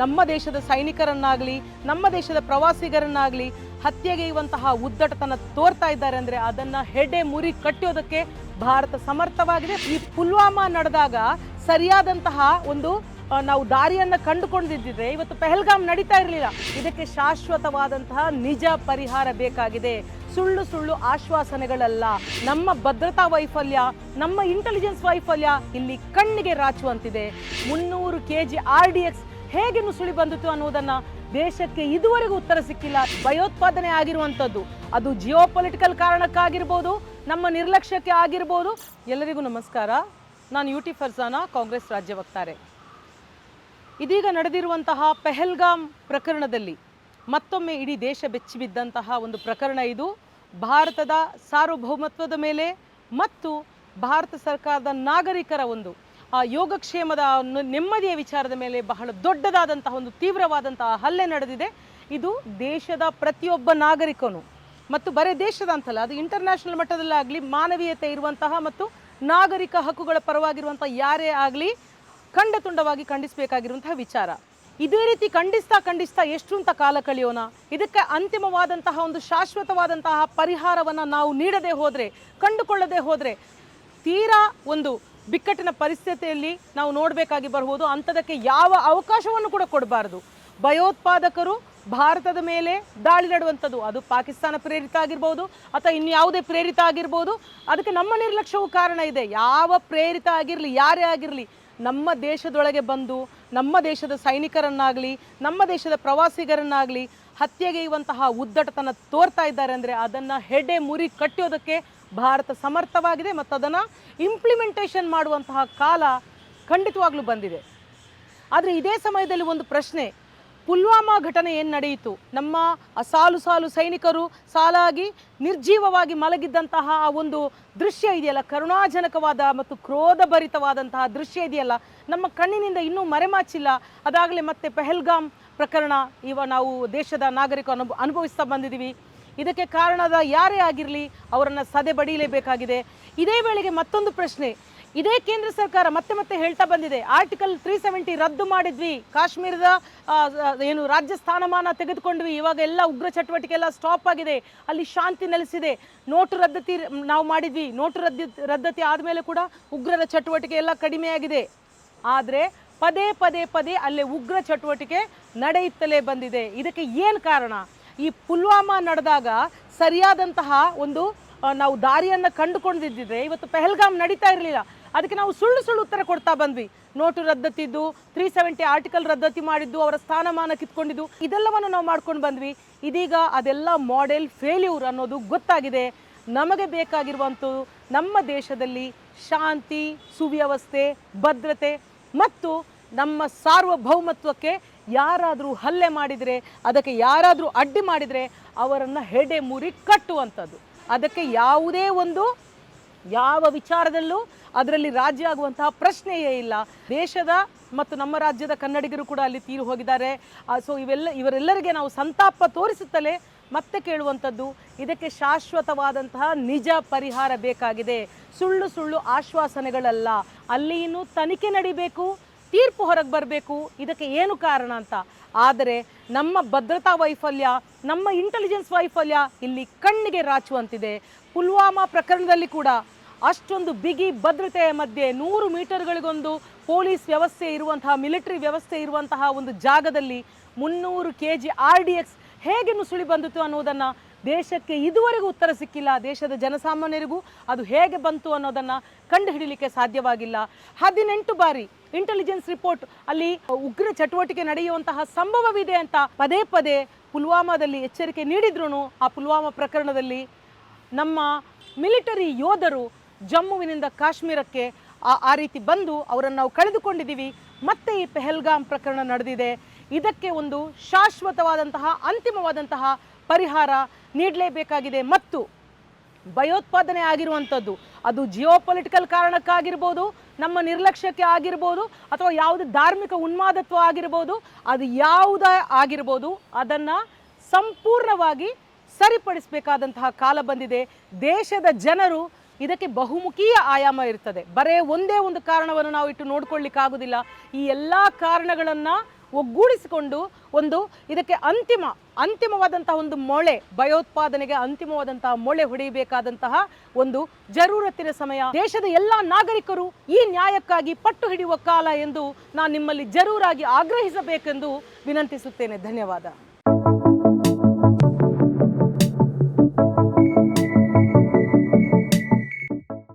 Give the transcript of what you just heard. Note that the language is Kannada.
ನಮ್ಮ ದೇಶದ ಸೈನಿಕರನ್ನಾಗಲಿ, ನಮ್ಮ ದೇಶದ ಪ್ರವಾಸಿಗರನ್ನಾಗಲಿ ಹತ್ಯೆಗೈಯುವಂತಹ ಉದ್ದಟತನ ತೋರ್ತಾ ಇದ್ದಾರೆ ಅಂದರೆ ಅದನ್ನು ಹೆಡೆ ಮುರಿ ಕಟ್ಟೋದಕ್ಕೆ ಭಾರತ ಸಮರ್ಥವಾಗಿದೆ. ಈ ಪುಲ್ವಾಮಾ ನಡೆದಾಗ ಸರಿಯಾದಂತಹ ಒಂದು ನಾವು ದಾರಿಯನ್ನ ಕಂಡುಕೊಂಡಿದ್ದಿದ್ರೆ ಇವತ್ತು ಪೆಹಲ್ಗಾಮ್ ನಡೀತಾ ಇರಲಿಲ್ಲ. ಇದಕ್ಕೆ ಶಾಶ್ವತವಾದಂತಹ ನಿಜ ಪರಿಹಾರ ಬೇಕಾಗಿದೆ. ಸುಳ್ಳು ಸುಳ್ಳು ಆಶ್ವಾಸನೆಗಳಲ್ಲ. ನಮ್ಮ ಭದ್ರತಾ ವೈಫಲ್ಯ, ನಮ್ಮ ಇಂಟೆಲಿಜೆನ್ಸ್ ವೈಫಲ್ಯ ಇಲ್ಲಿ ಕಣ್ಣಿಗೆ ರಾಚುವಂತಿದೆ. ಮುನ್ನೂರು K G R D X ಹೇಗೆ ನುಸುಳಿ ಬಂದಿತು ಅನ್ನೋದನ್ನ ದೇಶಕ್ಕೆ ಇದುವರೆಗೂ ಉತ್ತರ ಸಿಕ್ಕಿಲ್ಲ. ಭಯೋತ್ಪಾದನೆ ಆಗಿರುವಂಥದ್ದು. ಅದು ಜಿಯೋ ಪೊಲಿಟಿಕಲ್ ಕಾರಣಕ್ಕಾಗಿರ್ಬೋದು, ನಮ್ಮ ನಿರ್ಲಕ್ಷ್ಯಕ್ಕೆ ಆಗಿರ್ಬೋದು. ಎಲ್ಲರಿಗೂ ನಮಸ್ಕಾರ. ನಾನು ಯು ಟಿ ಕಾಂಗ್ರೆಸ್ ರಾಜ್ಯ ವಕ್ತಾರೆ. ಇದೀಗ ನಡೆದಿರುವಂತಹ ಪೆಹಲ್ಗಾಮ್ ಪ್ರಕರಣದಲ್ಲಿ ಮತ್ತೊಮ್ಮೆ ಇಡೀ ದೇಶ ಬೆಚ್ಚಿಬಿದ್ದಂತಹ ಒಂದು ಪ್ರಕರಣ ಇದು. ಭಾರತದ ಸಾರ್ವಭೌಮತ್ವದ ಮೇಲೆ ಮತ್ತು ಭಾರತ ಸರ್ಕಾರದ ನಾಗರಿಕರ ಒಂದು ಯೋಗಕ್ಷೇಮದ ನ- ನೆಮ್ಮದಿಯ ವಿಚಾರದ ಮೇಲೆ ಬಹಳ ದೊಡ್ಡದಾದಂತಹ ಒಂದು ತೀವ್ರವಾದಂತಹ ಹಲ್ಲೆ ನಡೆದಿದೆ. ಇದು ದೇಶದ ಪ್ರತಿಯೊಬ್ಬ ನಾಗರಿಕನು ಮತ್ತು ಬರೀ ದೇಶದ ಅಂತಲ್ಲ, ಅದು ಇಂಟರ್ನ್ಯಾಷನಲ್ ಮಟ್ಟದಲ್ಲಾಗಲಿ ಮಾನವೀಯತೆ ಇರುವಂತಹ ಮತ್ತು ನಾಗರಿಕ ಹಕ್ಕುಗಳ ಪರವಾಗಿರುವಂಥ ಯಾರೇ ಆಗಲಿ ಖಂಡ ತುಂಡವಾಗಿ ಖಂಡಿಸಬೇಕಾಗಿರುವಂತಹ ವಿಚಾರ. ಇದೇ ರೀತಿ ಖಂಡಿಸ್ತಾ ಖಂಡಿಸ್ತಾ ಎಷ್ಟು ಅಂತ ಕಾಲ ಕಳೆಯೋಣ? ಇದಕ್ಕೆ ಅಂತಿಮವಾದಂತಹ ಒಂದು ಶಾಶ್ವತವಾದಂತಹ ಪರಿಹಾರವನ್ನು ನಾವು ನೀಡದೆ ಹೋದರೆ, ಕಂಡುಕೊಳ್ಳದೆ ಹೋದರೆ ತೀರಾ ಒಂದು ಬಿಕ್ಕಟ್ಟಿನ ಪರಿಸ್ಥಿತಿಯಲ್ಲಿ ನಾವು ನೋಡಬೇಕಾಗಿ ಬರ್ಬೋದು ಅಂಥದಕ್ಕೆ ಯಾವ ಅವಕಾಶವನ್ನು ಕೂಡ ಕೊಡಬಾರದು. ಭಯೋತ್ಪಾದಕರು ಭಾರತದ ಮೇಲೆ ದಾಳಿ ನಡುವಂಥದ್ದು, ಅದು ಪಾಕಿಸ್ತಾನ ಪ್ರೇರಿತ ಆಗಿರ್ಬೋದು ಅಥವಾ ಇನ್ಯಾವುದೇ ಪ್ರೇರಿತ ಆಗಿರ್ಬೋದು, ಅದಕ್ಕೆ ನಮ್ಮ ನಿರ್ಲಕ್ಷ್ಯವು ಕಾರಣ ಇದೆ. ಯಾವ ಪ್ರೇರಿತ ಆಗಿರಲಿ, ಯಾರೇ ಆಗಿರಲಿ ನಮ್ಮ ದೇಶದೊಳಗೆ ಬಂದು, ನಮ್ಮ ದೇಶದ ಸೈನಿಕರನ್ನಾಗಲಿ, ನಮ್ಮ ದೇಶದ ಪ್ರವಾಸಿಗರನ್ನಾಗಲಿ ಹತ್ಯೆಗೈಯುವಂತಹ ಉದ್ದಟತನ ತೋರ್ತಾ ಇದ್ದಾರೆ ಅಂದರೆ ಅದನ್ನು ಹೆಡೆ ಮುರಿ ಕಟ್ಟೋದಕ್ಕೆ ಭಾರತ ಸಮರ್ಥವಾಗಿದೆ ಮತ್ತು ಅದನ್ನು ಇಂಪ್ಲಿಮೆಂಟೇಷನ್ ಮಾಡುವಂತಹ ಕಾಲ ಖಂಡಿತವಾಗ್ಲೂ ಬಂದಿದೆ. ಆದರೆ ಇದೇ ಸಮಯದಲ್ಲಿ ಒಂದು ಪ್ರಶ್ನೆ ಪುಲ್ವಾಮಾ ಘಟನೆ ಏನು ನಡೆಯಿತು? ನಮ್ಮ ಸಾಲು ಸಾಲು ಸೈನಿಕರು ಸಾಲಾಗಿ ನಿರ್ಜೀವವಾಗಿ ಮಲಗಿದ್ದಂತಹ ಆ ಒಂದು ದೃಶ್ಯ ಇದೆಯಲ್ಲ, ಕರುಣಾಜನಕವಾದ ಮತ್ತು ಕ್ರೋಧಭರಿತವಾದಂತಹ ದೃಶ್ಯ ಇದೆಯಲ್ಲ, ನಮ್ಮ ಕಣ್ಣಿನಿಂದ ಇನ್ನೂ ಮರೆಮಾಚಿಲ್ಲ. ಅದಾಗಲೇ ಮತ್ತೆ ಪೆಹಲ್ಗಾಮ್ ಪ್ರಕರಣ ಇವ ನಾವು ದೇಶದ ನಾಗರಿಕ ಅನುಭ, ಅನುಭವಿಸ್ತಾ ಬಂದಿದ್ದೀವಿ. ಇದಕ್ಕೆ ಕಾರಣದ ಯಾರೇ ಆಗಿರಲಿ, ಅವರನ್ನು ಸದೆ ಬಡಿಯಲೇಬೇಕಾಗಿದೆ. ಇದೇ ವೇಳೆಗೆ ಮತ್ತೊಂದು ಪ್ರಶ್ನೆ. ಇದೇ ಕೇಂದ್ರ ಸರ್ಕಾರ ಮತ್ತೆ ಮತ್ತೆ ಹೇಳ್ತಾ ಬಂದಿದೆ. ಆರ್ಟಿಕಲ್ ತ್ರೀ ಸೆವೆಂಟಿ ರದ್ದು ಮಾಡಿದ್ವಿ. ಕಾಶ್ಮೀರದ ಏನು ರಾಜ್ಯ ಸ್ಥಾನಮಾನ ತೆಗೆದುಕೊಂಡ್ವಿ. ಇವಾಗ ಎಲ್ಲ ಉಗ್ರ ಚಟುವಟಿಕೆ ಎಲ್ಲ ಸ್ಟಾಪ್ ಆಗಿದೆ. ಅಲ್ಲಿ ಶಾಂತಿ ನೆಲೆಸಿದೆ. ನೋಟು ರದ್ದತಿ ನಾವು ಮಾಡಿದ್ವಿ. ನೋಟು ರದ್ದ, ರದ್ದತಿ ಆದಮೇಲೆ ಕೂಡ ಉಗ್ರರ ಚಟುವಟಿಕೆ ಎಲ್ಲ ಕಡಿಮೆಯಾಗಿದೆ ಆದರೆ ಪದೇ ಪದೇ ಪದೇ ಅಲ್ಲೇ ಉಗ್ರ ಚಟುವಟಿಕೆ ನಡೆಯುತ್ತಲೇ ಬಂದಿದೆ. ಇದಕ್ಕೆ ಏನು ಕಾರಣ? ಈ ಪುಲ್ವಾಮಾ ನಡೆದಾಗ ಸರಿಯಾದಂತಹ ಒಂದು ನಾವು ದಾರಿಯನ್ನು ಕಂಡುಕೊಂಡಿದ್ದಿದ್ರೆ, ಇವತ್ತು ಪೆಹಲ್ಗಾಮ್ ನಡೀತಾ ಇರಲಿಲ್ಲ. ಅದಕ್ಕೆ ನಾವು ಸುಳ್ಳು ಸುಳ್ಳು ಉತ್ತರ ಕೊಡ್ತಾ ಬಂದ್ವಿ. ನೋಟು ರದ್ದತಿದ್ದು ತ್ರೀ ಸೆವೆಂಟಿ ಆರ್ಟಿಕಲ್ ರದ್ದತಿ ಮಾಡಿದ್ದು, ಅವರ ಸ್ಥಾನಮಾನ ಕಿತ್ಕೊಂಡಿದ್ದು, ಇದೆಲ್ಲವನ್ನು ನಾವು ಮಾಡ್ಕೊಂಡು ಬಂದ್ವಿ. ಇದೀಗ ಅದೆಲ್ಲ ಮಾಡೆಲ್ ಫೇಲ್ಯೂರ್ ಅನ್ನೋದು ಗೊತ್ತಾಗಿದೆ. ನಮಗೆ ಬೇಕಾಗಿರುವಂಥದ್ದು ನಮ್ಮ ದೇಶದಲ್ಲಿ ಶಾಂತಿ, ಸುವ್ಯವಸ್ಥೆ, ಭದ್ರತೆ ಮತ್ತು ನಮ್ಮ ಸಾರ್ವಭೌಮತ್ವಕ್ಕೆ ಯಾರಾದರೂ ಹಲ್ಲೆ ಮಾಡಿದರೆ, ಅದಕ್ಕೆ ಯಾರಾದರೂ ಅಡ್ಡಿ ಮಾಡಿದರೆ ಅವರನ್ನು ಹೆಡೆ ಮುರಿ ಕಟ್ಟುವಂಥದ್ದು. ಅದಕ್ಕೆ ಯಾವುದೇ ಒಂದು ಯಾವ ವಿಚಾರದಲ್ಲೂ ಅದರಲ್ಲಿ ರಾಜ್ಯ ಆಗುವಂತಹ ಪ್ರಶ್ನೆಯೇ ಇಲ್ಲ. ದೇಶದ ಮತ್ತು ನಮ್ಮ ರಾಜ್ಯದ ಕನ್ನಡಿಗರು ಕೂಡ ಅಲ್ಲಿ ತೀರು ಹೋಗಿದ್ದಾರೆ. ಸೊ ಇವೆಲ್ಲ, ಇವರೆಲ್ಲರಿಗೆ ನಾವು ಸಂತಾಪ ತೋರಿಸುತ್ತಲೇ ಮತ್ತೆ ಕೇಳುವಂಥದ್ದು. ಇದಕ್ಕೆ ಶಾಶ್ವತವಾದಂತಹ ನಿಜ ಪರಿಹಾರ ಬೇಕಾಗಿದೆ. ಸುಳ್ಳು ಸುಳ್ಳು ಆಶ್ವಾಸನೆಗಳಲ್ಲ. ಅಲ್ಲಿ ಇನ್ನೂ ತನಿಖೆ ನಡಿಬೇಕು, ತೀರ್ಪು ಹೊರಗೆ ಬರಬೇಕು. ಇದಕ್ಕೆ ಏನು ಕಾರಣ ಅಂತ? ಆದರೆ ನಮ್ಮ ಭದ್ರತಾ ವೈಫಲ್ಯ, ನಮ್ಮ ಇಂಟೆಲಿಜೆನ್ಸ್ ವೈಫಲ್ಯ ಇಲ್ಲಿ ಕಣ್ಣಿಗೆ ರಾಚುವಂತಿದೆ. ಪುಲ್ವಾಮಾ ಪ್ರಕರಣದಲ್ಲಿ ಕೂಡ ಅಷ್ಟೊಂದು ಬಿಗಿ ಭದ್ರತೆಯ ಮಧ್ಯೆ ನೂರು ಮೀಟರ್ಗಳಿಗೊಂದು ಪೊಲೀಸ್ ವ್ಯವಸ್ಥೆ ಇರುವಂತಹ, ಮಿಲಿಟರಿ ವ್ಯವಸ್ಥೆ ಇರುವಂತಹ ಒಂದು ಜಾಗದಲ್ಲಿ ಮುನ್ನೂರು K G R D X ಹೇಗೆ ನುಸುಳಿ ಬಂದಿತು ಅನ್ನೋದನ್ನು ದೇಶಕ್ಕೆ ಇದುವರೆಗೂ ಉತ್ತರ ಸಿಕ್ಕಿಲ್ಲ. ದೇಶದ ಜನಸಾಮಾನ್ಯರಿಗೂ ಅದು ಹೇಗೆ ಬಂತು ಅನ್ನೋದನ್ನು ಕಂಡುಹಿಡಿಯಲಿಕ್ಕೆ ಸಾಧ್ಯವಾಗಿಲ್ಲ. ಹದಿನೆಂಟು ಬಾರಿ ಇಂಟೆಲಿಜೆನ್ಸ್ ರಿಪೋರ್ಟ್ ಅಲ್ಲಿ ಉಗ್ರ ಚಟುವಟಿಕೆ ನಡೆಯುವಂತಹ ಸಂಭವವಿದೆ ಅಂತ ಪದೇ ಪದೇ ಪುಲ್ವಾಮಾದಲ್ಲಿ ಎಚ್ಚರಿಕೆ ನೀಡಿದ್ರು ಆ ಪುಲ್ವಾಮಾ ಪ್ರಕರಣದಲ್ಲಿ ನಮ್ಮ ಮಿಲಿಟರಿ ಯೋಧರು ಜಮ್ಮುವಿನಿಂದ ಕಾಶ್ಮೀರಕ್ಕೆ ಆ ರೀತಿ ಬಂದು ಅವರನ್ನು ನಾವು ಕಳೆದುಕೊಂಡಿದ್ದೀವಿ. ಮತ್ತೆ ಈ ಪೆಹಲ್ಗಾಮ್ ಪ್ರಕರಣ ನಡೆದಿದೆ. ಇದಕ್ಕೆ ಒಂದು ಶಾಶ್ವತವಾದಂತಹ, ಅಂತಿಮವಾದಂತಹ ಪರಿಹಾರ ನೀಡಲೇಬೇಕಾಗಿದೆ. ಮತ್ತು ಭಯೋತ್ಪಾದನೆ ಆಗಿರುವಂಥದ್ದು, ಅದು ಜಿಯೋ ಪೊಲಿಟಿಕಲ್ ಕಾರಣಕ್ಕಾಗಿರ್ಬೋದು, ನಮ್ಮ ನಿರ್ಲಕ್ಷ್ಯಕ್ಕೆ ಆಗಿರ್ಬೋದು, ಅಥವಾ ಯಾವುದೇ ಧಾರ್ಮಿಕ ಉನ್ಮಾದತ್ವ ಆಗಿರ್ಬೋದು, ಅದು ಯಾವುದೇ ಆಗಿರ್ಬೋದು, ಅದನ್ನು ಸಂಪೂರ್ಣವಾಗಿ ಸರಿಪಡಿಸಬೇಕಾದಂತಹ ಕಾಲ ಬಂದಿದೆ. ದೇಶದ ಜನರು ಇದಕ್ಕೆ ಬಹುಮುಖೀಯ ಆಯಾಮ ಇರ್ತದೆ. ಬರೇ ಒಂದೇ ಒಂದು ಕಾರಣವನ್ನು ನಾವು ಇಟ್ಟು ನೋಡ್ಕೊಳ್ಳಿಕ್ಕಾಗೋದಿಲ್ಲ. ಈ ಎಲ್ಲ ಕಾರಣಗಳನ್ನು ಒಗ್ಗೂಡಿಸಿಕೊಂಡು ಒಂದು ಇದಕ್ಕೆ ಅಂತಿಮ, ಅಂತಿಮವಾದಂತಹ ಒಂದು ಮೊಳೆ, ಭಯೋತ್ಪಾದನೆಗೆ ಅಂತಿಮವಾದಂತಹ ಮೊಳೆ ಹೊಡೆಯಬೇಕಾದಂತಹ ಒಂದು ಜರೂರತ್ತಿನ ಸಮಯ. ದೇಶದ ಎಲ್ಲ ನಾಗರಿಕರು ಈ ನ್ಯಾಯಕ್ಕಾಗಿ ಪಟ್ಟು ಹಿಡಿಯುವ ಕಾಲ ಎಂದು ನಾನು ನಿಮ್ಮಲ್ಲಿ ಜರೂರಾಗಿ ಆಗ್ರಹಿಸಬೇಕೆಂದು ವಿನಂತಿಸುತ್ತೇನೆ. ಧನ್ಯವಾದ.